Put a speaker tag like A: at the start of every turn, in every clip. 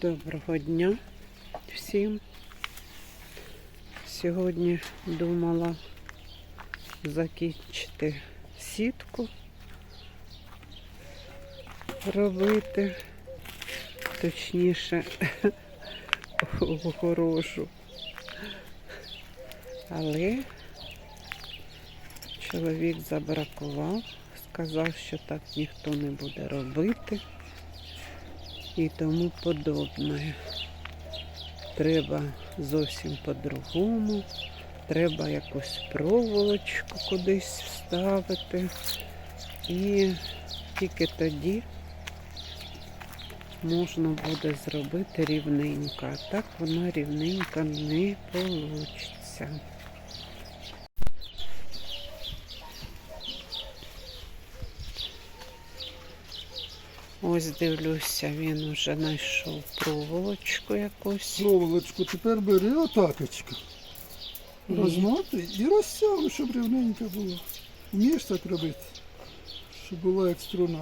A: Доброго дня всім. Сьогодні думала закінчити сітку робити, точніше огорожу. Але чоловік забракував, сказав, що так ніхто не буде робити і тому подобне. Треба зовсім по-другому. Треба якусь проволочку кудись вставити. І тільки тоді можна буде зробити рівненько. А так вона рівненько не вийде. Ось дивлюся, він вже знайшов проволочку якусь.
B: Проволочку тепер бери отакочку.
A: І-
B: Розмати і розтягуй, щоб рівненько було. Вмієш так робити? Щоб була як струна.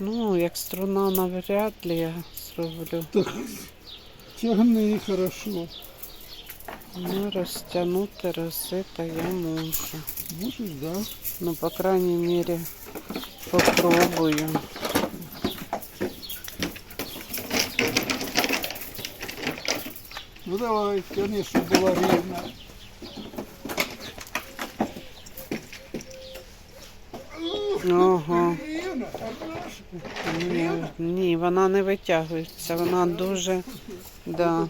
A: Ну, як струна навряд ли я зроблю.
B: Так тягни хорошо.
A: Ну, розтягнути розсита я можу.
B: Можеш, да?
A: Ну, по крайней мере, попробую.
B: Ну давай, тягни, щоб була рівна. Хорошо.
A: Ні, ні, вона не витягується. Вона дуже, да,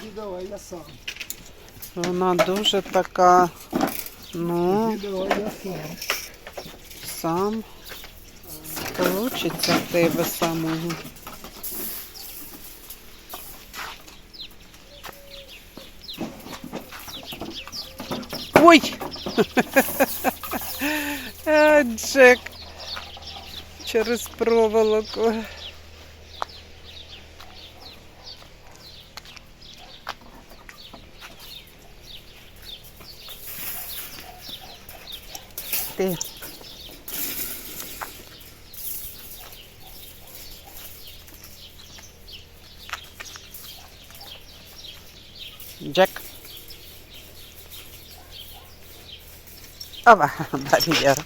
A: вона дуже така, ну,
B: сам.
A: Получиться в тебе самого. Ой! А, Джек через проволоку. Ти. Джек. Опа, барьер,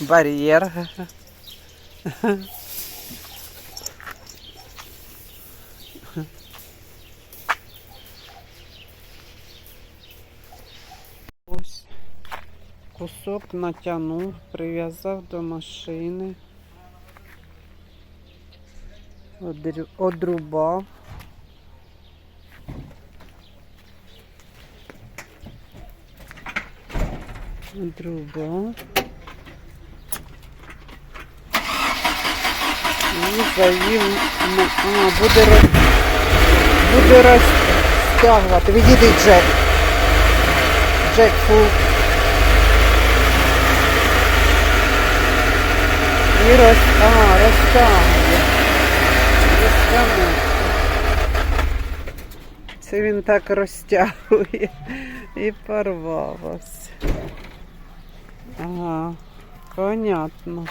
A: барьер. Ось кусок натягнув, прив'язав до машини, одрубав. Одрубав. І на- а, буде, роз... буде розтягувати. Відійди, Джек. Джек, фу. І роз... А, розтягує. Розтягнув. Це він так розтягує і порвав ось. Ага, понятно.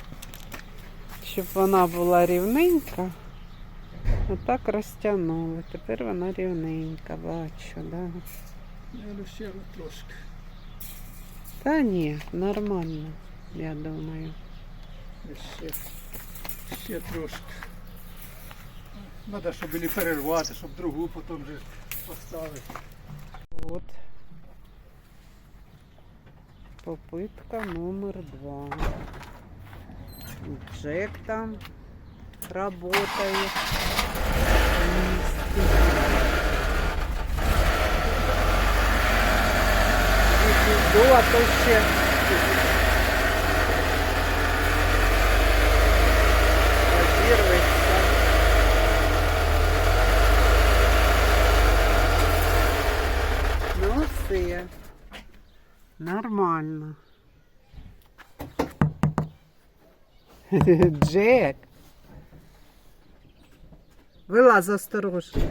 A: Щоб вона була рівненька. Отак розтягнули. Тепер вона рівненька, бачу, да.
B: Я розтягну трошки.
A: Та ні, нормально, я думаю.
B: Ще, ще трошки. Треба, щоб не перервати, щоб другу потім вже поставити.
A: Попитка номер два. Джек там работает. Иду, а то ще. Нормально. Джек. Вилазь осторожно.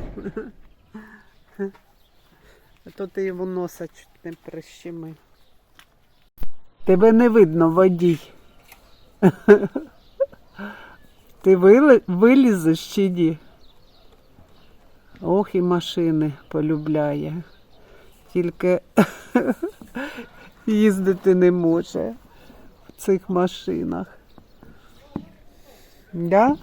A: А то ти йому носа чуть не прищемив. Тебе не видно, водій. Ти вилізеш чи ні? Ох, і машини полюбляє. Тільки їздити не може в цих машинах. Да?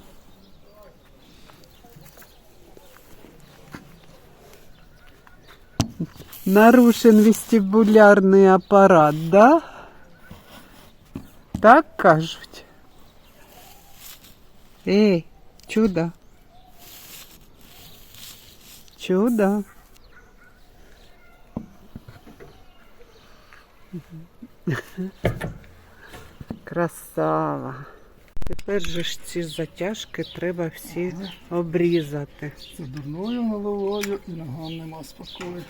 A: Нарушен вестибулярний апарат, да? Так кажуть. Ей, чудо. Чудо. Красава. Тепер же ж ці затяжки треба всі обрізати.
B: Це дурною головою і ногам нема спокою.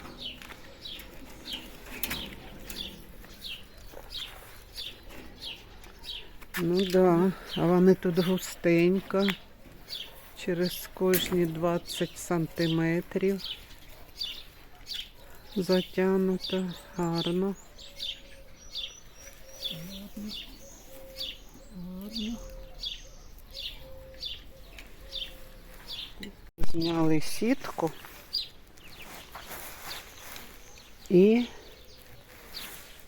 A: Ну да, а вони тут густенько. Через кожні 20 сантиметрів. Затягнуто гарно. Зняли сітку і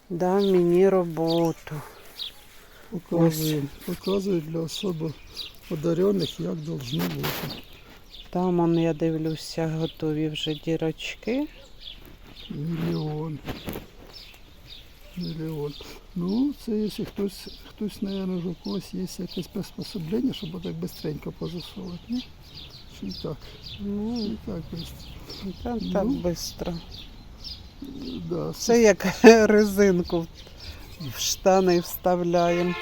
A: дав мені роботу.
B: Показує, показує для особо одарених, як должно бути.
A: Там он, я дивлюся, готові вже дірочки.
B: Мільйон. Мільйон. Ну, це якщо хтось, хтось, наверное, у когось є якесь приспособлення, щоб так быстренько позасовувати, ні? Чи так?
A: Ну,
B: І так быстро.
A: та,
B: Ну.
A: так швидко.
B: Да,
A: Це як резинку в штани вставляємо.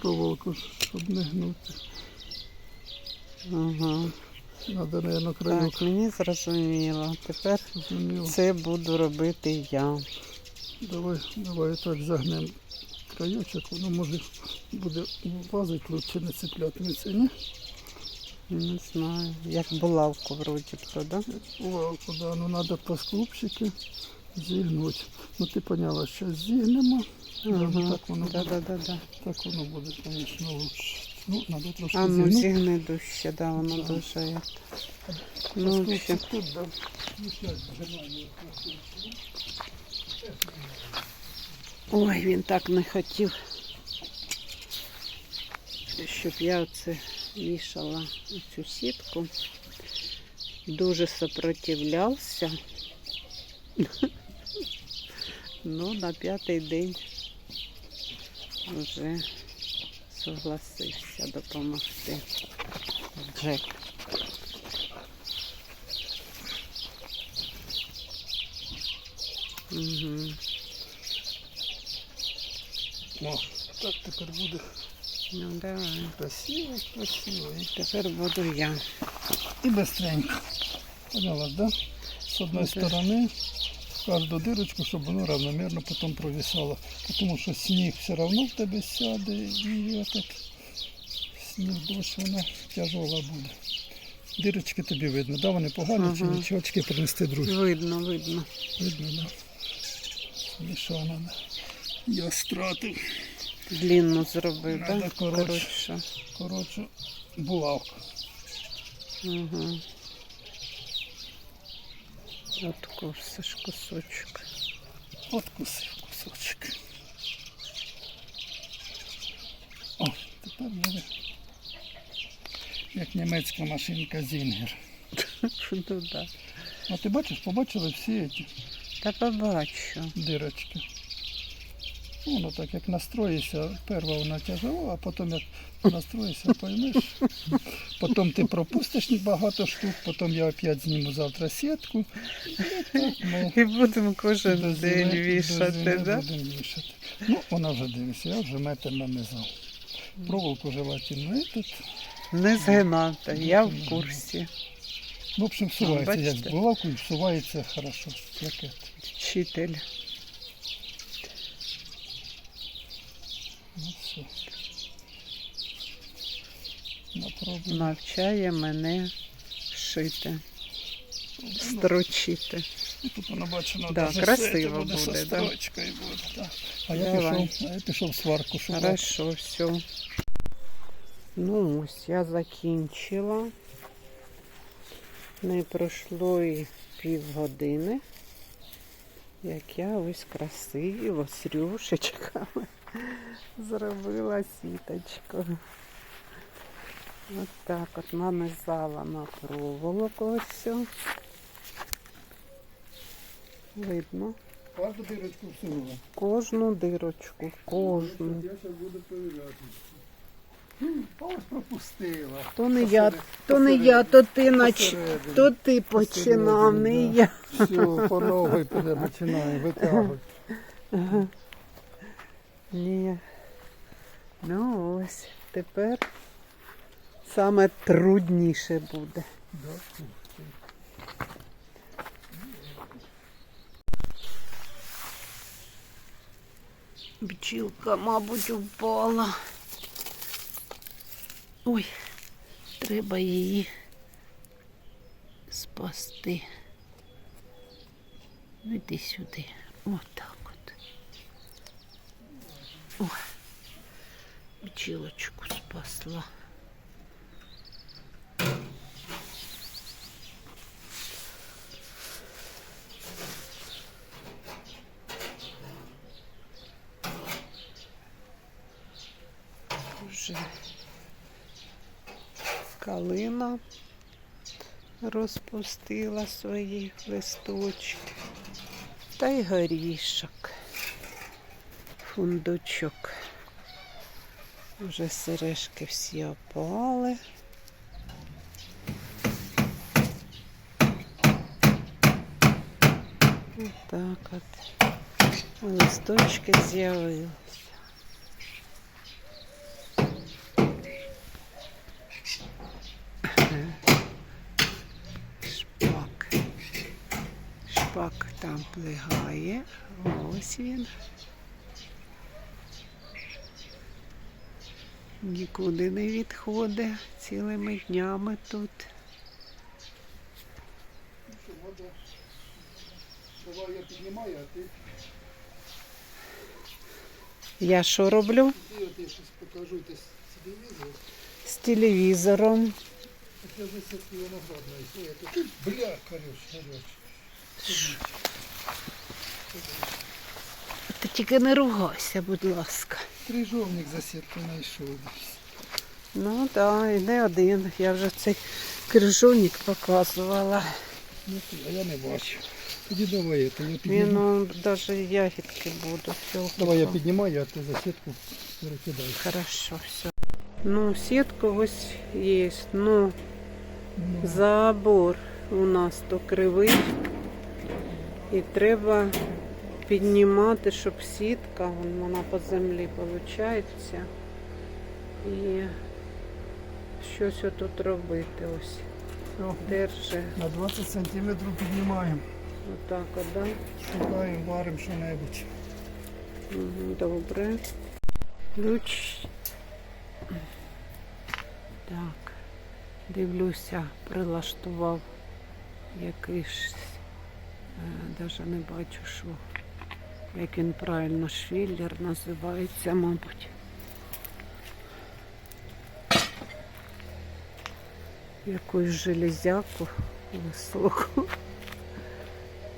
B: проволоку, щоб не гнути.
A: Ага.
B: Надо, наверное, крайок.
A: Так, мені зрозуміло. Тепер
B: Зрозуміло.
A: це буду робити я.
B: Давай, давай так загнемо краєчок, воно може буде вазить лучше не цеплятиметься, ні?
A: Не знаю. Як булавку вроді б то, да?
B: Увагу, да, ну треба по скупчики зігнути. Ну ти поняла, що зігнемо,
A: Ага.
B: так воно
A: Да,
B: буде,
A: да, да, да.
B: так воно буде, звісно, лучше. Ну, треба трошки
A: А ну
B: зігнути.
A: зігни дужче, да, воно
B: Да.
A: дуже як. Ну,
B: скупчик
A: взагалі.
B: тут, да. Ну, щас, зжимаємо.
A: Ой, він так не хотів, щоб я оце вішала цю сітку. Дуже сопротивлявся. Ну, на п'ятий день вже согласився допомогти. Джек. Угу.
B: О, так тепер буде
A: Ну давай.
B: красиво, красиво. І
A: Тепер буду я.
B: и быстренько. Поняла, да? С одной
A: Ну, то есть-
B: стороны каждую дырочку, чтобы воно равномерно потом провисало. Потому что снег все равно в тебе сяде и этот снег дощ, вона тяжела буде. Дирочки тобі видно, да, вони погані, чи
A: Ага.
B: нічого, очки принести другі.
A: Видно, видно.
B: Видно, да. Мішана. да. Я стратив.
A: Длинну зробив, так?
B: коротше.
A: Коротше.
B: Коротше, булавку.
A: Угу. Откусиш кусочок.
B: Откусив кусочок. О, тепер буде. Як німецька машинка Зінгер.
A: Ну да.
B: А ти бачиш, побачили всі ці
A: Та побачу.
B: дирочки. Воно так як настроїшся, перша вона тяжела, а потім як настроїшся, поймеш. Потім ти пропустиш багато штук, потім я опять зніму завтра сітку. І так ми
A: І будемо кожен
B: до
A: день
B: зими-
A: вішати,
B: до зими
A: да?
B: будемо вішати. Ну, вона вже дивиться, я вже метр нанизав. Проволоку желательно. І тут,
A: Не згинати, я в курсі.
B: в общем, всувається, як
A: бачите?
B: з булавкою всувається хорошо. Як.
A: Вчитель.
B: Ну все. Напробуємо.
A: Навчає мене шити, строчити.
B: Тут воно бачено,
A: Да, красиво буде,
B: з
A: да.
B: строчкою буде. Да. А я
A: Давай.
B: пішов, а я пішов сварку шукати.
A: Хорошо, все. Ну, ось я закінчила. Не пройшло і півгодини, як я ось красиво з рюшечками зробила сіточку. От так от нанизала на проволоку ось все. Видно
B: Кожну дирочку всунула.
A: кожну дирочку, кожну.
B: Я зараз буду перевіряти. Ось пропустила.
A: То не я, то не я, то ти нач... То ти починав, не я.
B: Все, по новій починаю витягувати.
A: Ні. Ну ось, тепер саме трудніше буде.
B: Да.
A: Бджілка, мабуть, впала. Ой, треба її спасти. Ну, Іди сюди. Отак от. О, бджілочку спасла. Калина розпустила свої листочки. Та й горішок, фундучок. Вже сережки всі опали. Так от. Листочки з'явилися. Шпак. Шпак там плигає. Ось він. Нікуди не відходить цілими днями тут.
B: Давай я піднімаю, а ти,
A: Я що роблю?
B: з телевізору.
A: З телевізором.
B: Я тут, бля, кореш, кореш.
A: Ти тільки не ругайся, будь ласка.
B: Крижовник за сітку знайшов.
A: Ну так, і не один. Я вже цей крижовник показувала.
B: Ну, а я не бачу. Тоді давай, я, я
A: Він ну, навіть ягідки будуть.
B: Давай я піднімаю, а ти за сітку перекидай.
A: Хорошо, все. Ну, сітка ось є. Ну,
B: Ну,
A: забор у нас то кривий. І треба піднімати, щоб сітка, вона по землі виходить. І щось отут робити ось.
B: все.
A: Держи.
B: На 20 сантиметрів піднімаємо.
A: Отак от, да?
B: Шукаємо, варимо що-небудь.
A: Мгм, Добре. Ключ. Так. Дивлюся, прилаштував якийсь. Навіть не бачу, що. Як він правильно швіллер називається, мабуть. Якусь железяку високу.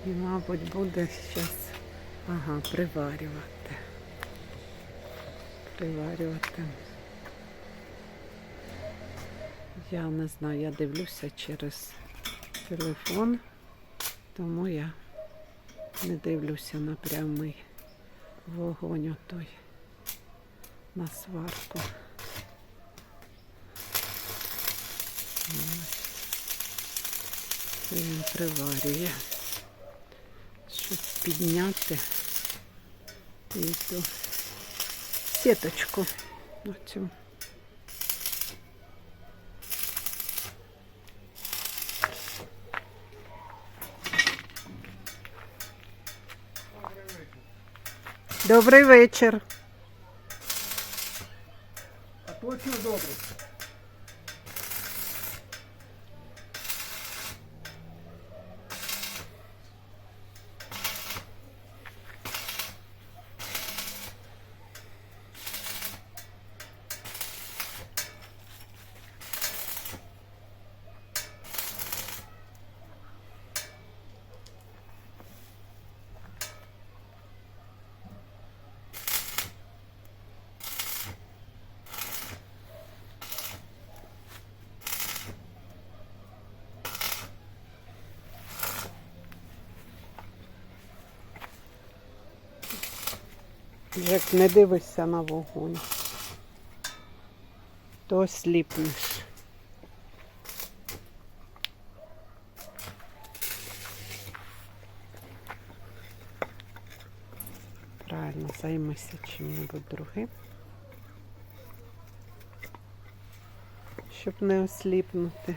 A: І, мабуть, буде зараз ага, приварювати. Приварювати. Я не знаю, я дивлюся через телефон, тому я не дивлюся на прямий вогонь отой на сварку. Ось. Він приварює. Щоб підняти і ту сіточку оцю. Добрий вечір.
B: А точно добре.
A: Жек, не дивишся на вогонь. То сліпнеш. Правильно, займися чим-небудь другим. Щоб не осліпнути.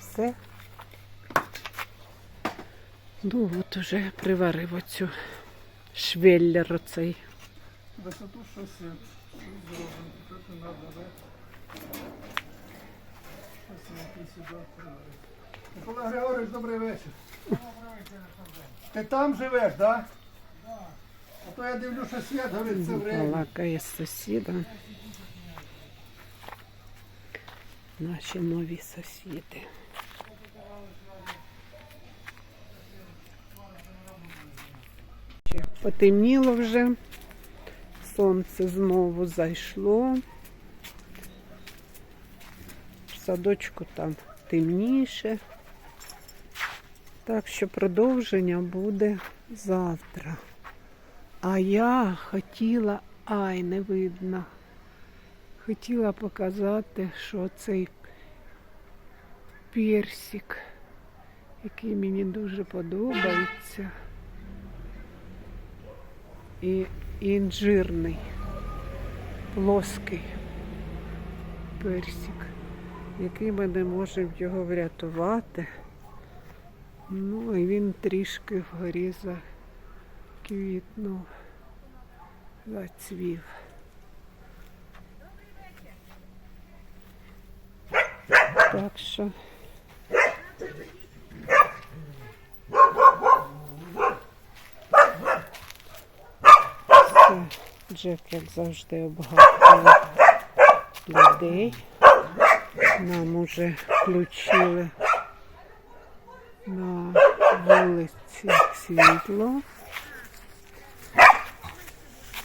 A: Все. Ну от уже приварив оцю швеллер оцей.
B: Висоту 600. Зробимо. Тут треба, да? Щось який сюди приварити. Микола Григорович, добрий вечір. Ти там живеш, так? Да? А то я дивлюся, що світ горить все время.
A: Балакає з сусідом. Наші нові сусіди. Потемніло вже. Сонце знову зайшло. В садочку там темніше. Так що продовження буде завтра. А я хотіла, ай, не видно. Хотіла показати, що цей персик, який мені дуже подобається. І інжирний, плоский персик, який ми не можемо його врятувати. Ну і він трішки вгорі заквітнув, зацвів. Так що. Все, Джек, як завжди, обгадує людей. Нам уже включили на вулиці світло.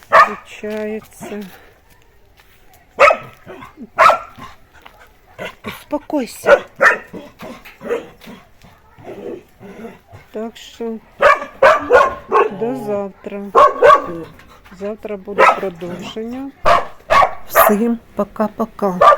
A: Включається. Успокойся. Так що до завтра. Завтра буде продовження. Всім пока-пока.